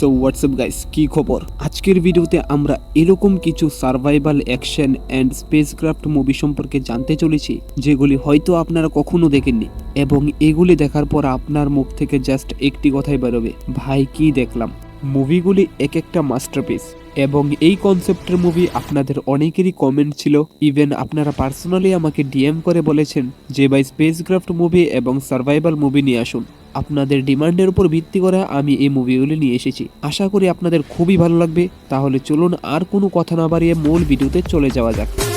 So WhatsApp guys কি খবর? আজকের ভিডিওতে আমরা এরকম কিছু survival action and spacecraft movie সম্পর্কে জানতে চলেছি, যেগুলি হয়তো আপনারা কখনো দেখেননি, এবং এগুলি দেখার পর আপনার মুখ থেকে জাস্ট একটি কথাই বেরোবে, ভাই, কি দেখলাম? মুভিগুলি এক একটা মাস্টারপিস এবং এই কনসেপ্টের মুভি আপনাদের অনেকেরই কমেন্ট ছিল ইভেন আপনারা পার্সোনালি আমাকে ডিএম করে বলেছেন যে, ভাই স্পেসক্রাফট মুভি এবং সার্ভাইভাল মুভি নিয়ে আসুন। আপনাদের ডিমান্ডের উপর ভিত্তি করে আমি এই মুভিগুলি নিয়ে এসেছি। আশা করি আপনাদের খুবই ভালো লাগবে। তাহলে চলুন আর কোনো কথা না বাড়িয়ে মূল ভিডিওতে চলে যাওয়া যাক।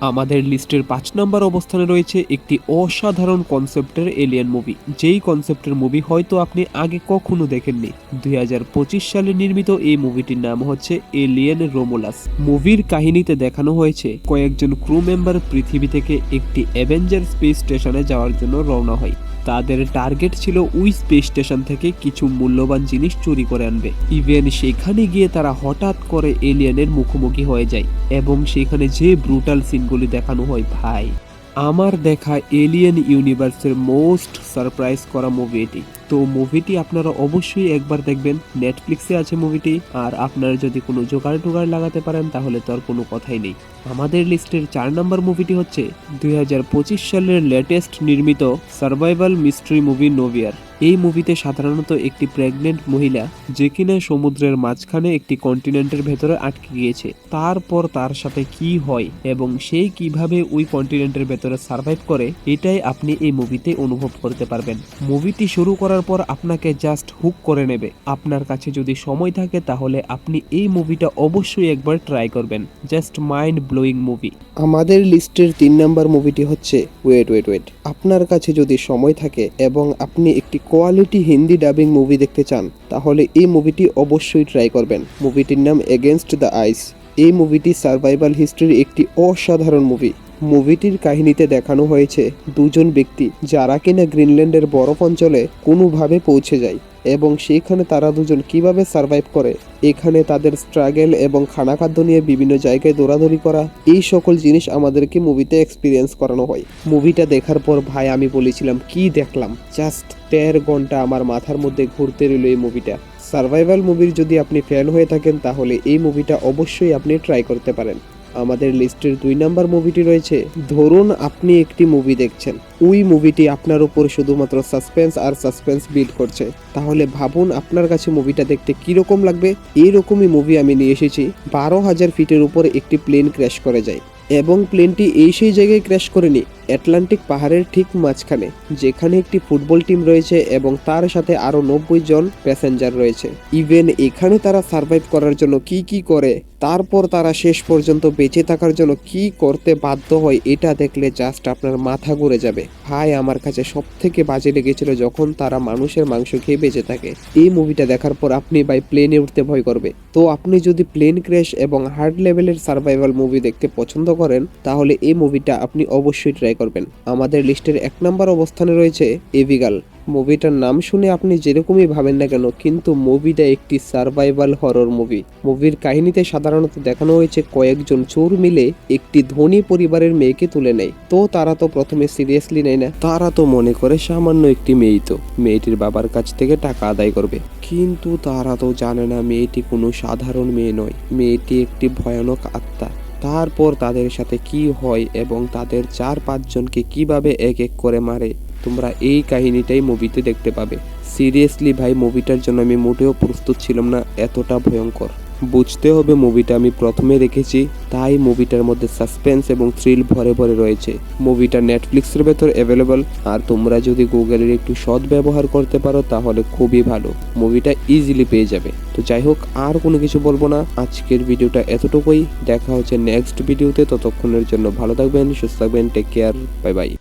আমাদের লিস্টের পাঁচ নম্বর অবস্থানে রয়েছে একটি অসাধারণ কনসেপ্টের এলিয়ান মুভি যেই কনসেপ্টের মুভি হয়তো আপনি আগে কখনো দেখেননি। দুই হাজার পঁচিশ সালে নির্মিত এই মুভিটির নাম হচ্ছে এলিয়েন রোমোলাস মুভির কাহিনীতে দেখানো হয়েছে, কয়েকজন ক্রু মেম্বার পৃথিবী থেকে একটি অ্যাভেঞ্জার স্পেস স্টেশনে যাওয়ার জন্য রওনা হয়। তাদের টার্গেট ছিল ওই স্পেস স্টেশন থেকে কিছু মূল্যবান জিনিস চুরি করে আনবে। ইভেন সেখানে গিয়ে তারা হঠাৎ করে এলিয়েনের মুখোমুখি হয়ে যায় এবং সেখানে যে ব্রুটাল সিনগুলি দেখানো হয়, ভাই, আমার দেখা এলিয়েন ইউনিভার্সের মোস্ট সারপ্রাইজ করা মুভি এটি। তো মুভিটি আপনারা অবশ্যই একবার দেখবেন। নেটফ্লিক্সে আছে মুভিটি আর আপনারা যদি কোনো জোগাড় টোগাড় লাগাতে পারেন, তাহলে তো আর কোনো কথাই নেই। আমাদের লিস্টের চার নম্বর মুভিটি হচ্ছে দু হাজার পঁচিশ সালের লেটেস্ট নির্মিত সার্ভাইভাল মিস্ট্রি মুভি নোভিয়ার এই মুভিতে সাধারণত একটি প্রেগনেন্ট মহিলা, যে কিনা সমুদ্রের মাঝখানে একটি কন্টিনেন্টের ভেতরে আটকে গিয়েছে, তারপর তার সাথে কি হয় এবং সে কীভাবে ওই কন্টিনেন্টের ভেতরে সার্ভাইভ করে, এটাই আপনি এই মুভিতে অনুভব করতে পারবেন। মুভিটি শুরু করার পর আপনাকে জাস্ট হুক করে নেবে। আপনার কাছে যদি সময় থাকে তাহলে আপনি এই মুভিটা অবশ্যই একবার ট্রাই করবেন। জাস্ট মাইন্ড ব্লোয়িং মুভি আমাদের লিস্টের তিন নাম্বার মুভিটি হচ্ছে ওয়েট ওয়েট ওয়েট আপনার কাছে যদি সময় থাকে এবং আপনি একটি কোয়ালিটি হিন্দি ডাবিং মুভি দেখতে চান, তাহলে এই মুভিটি অবশ্যই ট্রাই করবেন। মুভিটির নাম এগেনস্ট দ্য আইস এই মুভিটি সার্ভাইভাল হিস্ট্রির একটি অসাধারণ মুভি মুভিটির কাহিনীতে দেখানো হয়েছে দুজন ব্যক্তি যারা কিনা গ্রিনল্যান্ডের বরফ অঞ্চলে কোনোভাবে পৌঁছে যায় এবং সেখানে তারা দুজন কীভাবে সার্ভাইভ করে, এখানে তাদের স্ট্রাগেল এবং খানা খাদ্য নিয়ে বিভিন্ন জায়গায় দৌড়াদৌড়ি করা, এই সকল জিনিস আমাদেরকে মুভিতে এক্সপিরিয়েন্স করানো হয়। মুভিটা দেখার পর ভাই আমি বলেছিলাম, কি দেখলাম? জাস্ট দেড় ঘণ্টা আমার মাথার মধ্যে ঘুরতে রইল এই মুভিটা সার্ভাইভাল মুভির যদি আপনি ফ্যান হয়ে থাকেন, তাহলে এই মুভিটা অবশ্যই আপনি ট্রাই করতে পারেন। আমাদের লিস্টের দুই নাম্বার মুভিটি রয়েছে, ধরুন আপনি একটি মুভি দেখছেন। ওই মুভিটি আপনার উপর শুধুমাত্র সাসপেন্স আর সাসপেন্স বিল্ড করছে। তাহলে ভাবুন আপনার কাছে মুভিটা দেখতে কীরকম লাগবে। এইরকমই মুভি আমি নিয়ে এসেছি, বারো হাজার ফিটের উপর একটি প্লেন ক্র্যাশ করে যায়। এবং প্লেনটি এই সেই জায়গায় ক্র্যাশ করেনি অ্যাটলান্টিক পাহাড়ের ঠিক মাঝখানে, যেখানে একটি ফুটবল টিম রয়েছে এবং তার সাথে আরও নব্বই জন প্যাসেঞ্জার রয়েছে। ইভেন এখানে তারা সার্ভাইভ করার জন্য কি কি করে, তারপর তারা শেষ পর্যন্ত বেঁচে থাকার জন্য কি করতে বাধ্য হয়, এটা দেখলে জাস্ট আপনার মাথা ঘুরে যাবে। ভাই, আমার কাছে সব থেকে বাজে লেগেছিল যখন তারা মানুষের মাংস খেয়ে বেঁচে থাকে। এই মুভিটা দেখার পর আপনি ভাই প্লেনে উঠতে ভয় করবে। তো আপনি যদি প্লেন ক্র্যাশ এবং হার্ড লেভেলের সার্ভাইভাল মুভি দেখতে পছন্দ করেন, তাহলে এই মুভিটা আপনি অবশ্যই ট্রাই করবেন। আমাদের লিস্টের এক নম্বর অবস্থানে রয়েছে এভিগাল। মুভিটার নাম শুনে আপনি যেরকমই ভাবেন না কেন, কিন্তু মুভিটা একটি সার্ভাইভাল হরর মুভি। মুভির কাহিনীতে সাধারণত দেখানো হয়েছে কয়েকজন চোর মিলে একটি ধনী পরিবারের মেয়েকে তুলে নেয়। তো তারা তো প্রথমে সিরিয়াসলি নেয় না, তারা তো মনে করে সামান্য একটি মেয়েই তো। মেয়েটির বাবার কাছ থেকে টাকা আদায় করবে। কিন্তু তারা তো জানে না মেয়েটি কোনো সাধারণ মেয়ে নয়। মেয়েটি একটি ভয়ানক আত্মা। তারপর তাদের সাথে কি হয় এবং তাদের চার পাঁচজনকে কীভাবে এক এক করে মারে? তোমরা এই কাহিনীটাই মুভিতে দেখতে পাবে। সিরিয়াসলি ভাই মুভিটার জন্য আমি মোটেও প্রস্তুত ছিলাম না, এতটা ভয়ঙ্কর। বুঝতে হবে মুভিটা আমি প্রথমে দেখেছি, তাই মুভিটার মধ্যে সাসপেন্স এবং থ্রিল ভরে ভরে রয়েছে। মুভিটা নেটফ্লিক্সের ভেতর অ্যাভেলেবল আর তোমরা যদি গুগলের একটু সৎ ব্যবহার করতে পারো, তাহলে খুবই ভালো। মুভিটা ইজিলি পেয়ে যাবে। তো যাই হোক, আর কোনো কিছু বলব না। আজকের ভিডিওটা এতটুকুই। দেখা হচ্ছে নেক্সট ভিডিওতে ততক্ষণের জন্য ভালো থাকবেন, সুস্থ থাকবেন টেক কেয়ার বাই বাই